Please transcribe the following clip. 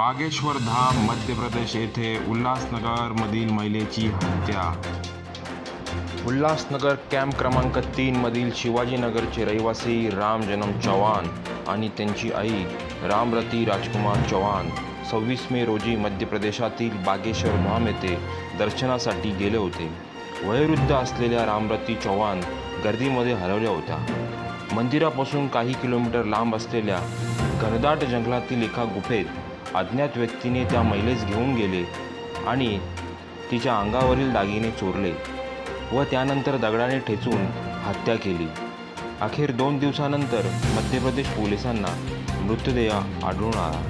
बागेश्वर धाम मध्य प्रदेश येथे उल्हासनगरमधील महिलेची हत्या. उल्हासनगर कॅम्प क्रमांक तीनमधील शिवाजीनगरचे रहिवासी राम जनम चव्हाण आणि त्यांची आई रामरती राजकुमार चव्हाण सव्वीस मे रोजी मध्य प्रदेशातील बागेश्वर धाम येथे दर्शनासाठी गेले होते. वयोवृद्ध असलेल्या रामरती चव्हाण गर्दीमध्ये हरवल्या होत्या. मंदिरापासून काही किलोमीटर लांब असलेल्या घनदाट जंगलातील एका गुफेत अज्ञात व्यक्तीने त्या महिलेस घेऊन गेले आणि तिच्या अंगावरील दागिने चोरले व त्यानंतर दगडाने ठेचून हत्या केली. अखेर दोन दिवसानंतर मध्य प्रदेश पोलिसांना मृतदेह आढळून आला.